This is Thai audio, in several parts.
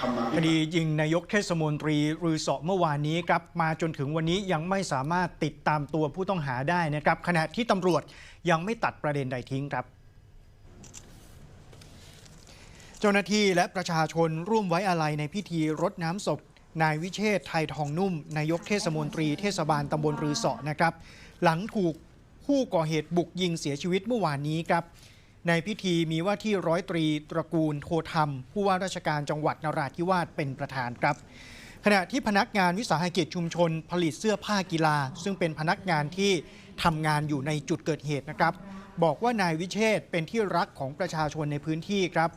ธรรมะคดียิงนายกเทศมนตรีรือเสาะเมื่อวานนี้ครับมาจนถึงวันนี้ยังไม่สามารถติดตามตัวผู้ต้องหาได้นะครับ ขณะที่ตำรวจยังไม่ตัดประเด็นใดทิ้งครับ เจ้าหน้าที่และประชาชนร่วมไว้อาลัยในพิธีรดน้ำศพนายวิเชษฐ์ไทยทองนุ่ม นายกเทศมนตรีเทศบาลตำบลรือเสาะนะครับ หลังถูกผู้ก่อเหตุบุกยิงเสียชีวิตเมื่อวานนี้ครับ ในพิธีมีว่าที่ร้อยตรีตระกูลโทธรรม ผู้ว่าราชการจังหวัดนราธิวาสเป็นประธานครับ ขณะที่พนักงานวิสาหกิจชุมชนผลิตเสื้อผ้ากีฬา ซึ่งเป็นพนักงานที่ทำงานอยู่ในจุดเกิดเหตุนะครับ บอกว่านายวิเชษเป็นที่รักของประชาชนในพื้นที่ครับ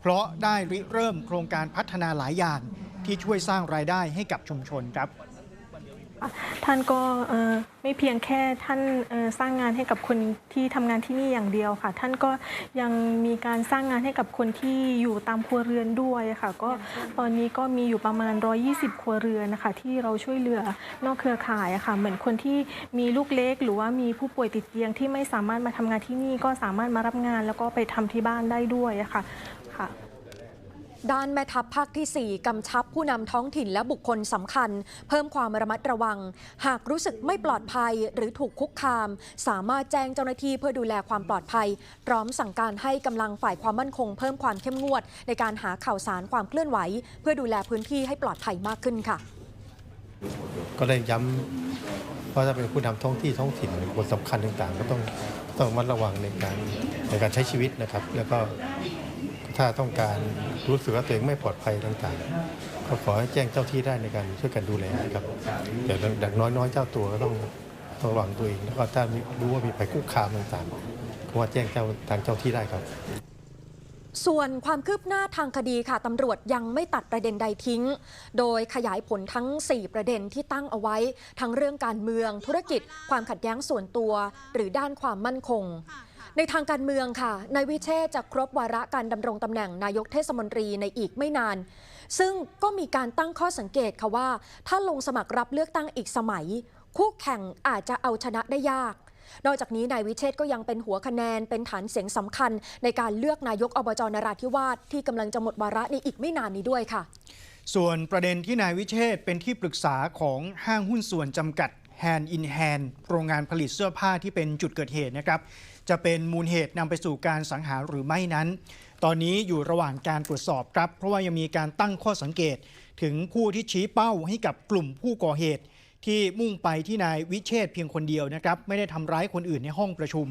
เพราะได้ริเริ่มโครงการพัฒนาหลายอย่างที่ช่วยสร้างรายได้ให้กับชุมชนครับ ท่านก็ไม่เพียงแค่ท่านสร้างงานให้กับคนที่ทำงานที่นี่อย่างเดียวค่ะ ท่านก็ยังมีการสร้างงานให้กับคนที่อยู่ตามครัวเรือนด้วยค่ะ ก็ตอนนี้ก็มีอยู่ประมาณ 120 ครัวเรือนนะคะที่เราช่วยเหลือนอกเครือข่ายค่ะ เหมือนคนที่มีลูกเล็ก หรือว่ามีผู้ป่วยติดเตียงที่ไม่สามารถมาทำงานที่นี่ก็สามารถมารับงาน แล้วก็ไปทำที่บ้านได้ด้วยค่ะค่ะ ด้านแม่ทัพภาคที่ 4 กำชับผู้นำท้องถิ่นและบุคคลสำคัญ เพิ่มความระมัดระวัง หากรู้สึกไม่ปลอดภัยหรือถูกคุกคาม สามารถแจ้งเจ้าหน้าที่เพื่อดูแลความปลอดภัย พร้อมสั่งการให้กำลังฝ่ายความมั่นคง เพิ่มความเข้มงวด ในการหาข่าวสารความเคลื่อนไหว เพื่อดูแลพื้นที่ให้ปลอดภัยมากขึ้นค่ะ ก็ได้ย้ำว่าถ้าเป็นผู้นำท้องที่ท้องถิ่นหรือคนสำคัญต่างๆ ก็ต้องต้องระมัดระวังในการในการใช้ชีวิตนะครับ แล้วก็ ถ้าต้องการรู้สึกว่าตัวเองไม่ปลอดภัยต่างๆ ก็ขอให้แจ้งเจ้าที่ได้ในการช่วยกันดูแลนะครับแต่ดังน้อยๆเจ้าตัวก็ต้องต้องระวังตัวเองแล้วก็ถ้ารู้ว่ามีภัยคุกคามต่างๆก็ว่าแจ้งเจ้าทางเจ้าที่ได้ครับส่วนความคืบหน้าทางคดีค่ะตำรวจยังไม่ตัดประเด็นใดทิ้ง โดยขยายผลทั้ง 4 ประเด็นที่ตั้งเอาไว้ ทั้งเรื่องการเมือง ธุรกิจ ความขัดแย้งส่วนตัว หรือด้านความมั่นคง ในทางการเมืองค่ะ นายวิเชษจะครบวาระการดำรงตำแหน่งนายกเทศมนตรีในอีกไม่นาน ซึ่งก็มีการตั้งข้อสังเกตค่ะว่า ถ้าลงสมัครรับเลือกตั้งอีกสมัย คู่แข่งอาจจะเอาชนะได้ยาก นอกจากนี้นายวิเชษก็ยังเป็นหัวคะแนนเป็นฐานเสียงสำคัญ ในการเลือกนายกอบจนราธิวาสที่กำลังจะหมดวาระในอีกไม่นานนี้ด้วยค่ะ ส่วนประเด็นที่นายวิเชษเป็นที่ปรึกษาของห้างหุ้นส่วนจำกัด Hand in Hand โรงงานผลิตเสื้อผ้าที่เป็นจุดเกิดเหตุนะครับจะเป็นมูลเหตุนำไปสู่การสังหารหรือไม่นั้น ตอนนี้อยู่ระหว่างการตรวจสอบครับ เพราะว่ายังมีการตั้งข้อสังเกต ถึงผู้ที่ชี้เป้าให้กับกลุ่มผู้ก่อเหตุ ที่มุ่งไปที่นายวิเชษเพียงคนเดียวนะครับไม่ได้ทำร้ายคนอื่นในห้องประชุม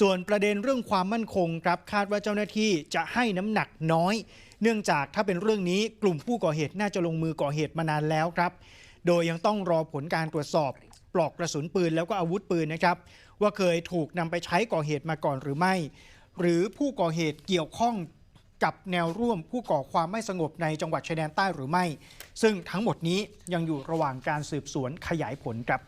ส่วนประเด็นเรื่องความมั่นคงครับคาดว่าเจ้าหน้าที่จะให้น้ำหนักน้อย เนื่องจากถ้าเป็นเรื่องนี้กลุ่มผู้ก่อเหตุน่าจะลงมือก่อเหตุมานานแล้วครับ โดยยังต้องรอผลการตรวจสอบ ปลอกกระสุนปืนแล้วก็อาวุธปืนนะครับ ว่าเคยถูกนำไปใช้ก่อเหตุมาก่อนหรือไม่ หรือผู้ก่อเหตุเกี่ยวข้องกับแนวร่วมผู้ก่อความไม่สงบในจังหวัดชายแดนใต้หรือไม่ ซึ่งทั้งหมดนี้ยังอยู่ระหว่างการสืบสวนขยายผลครับ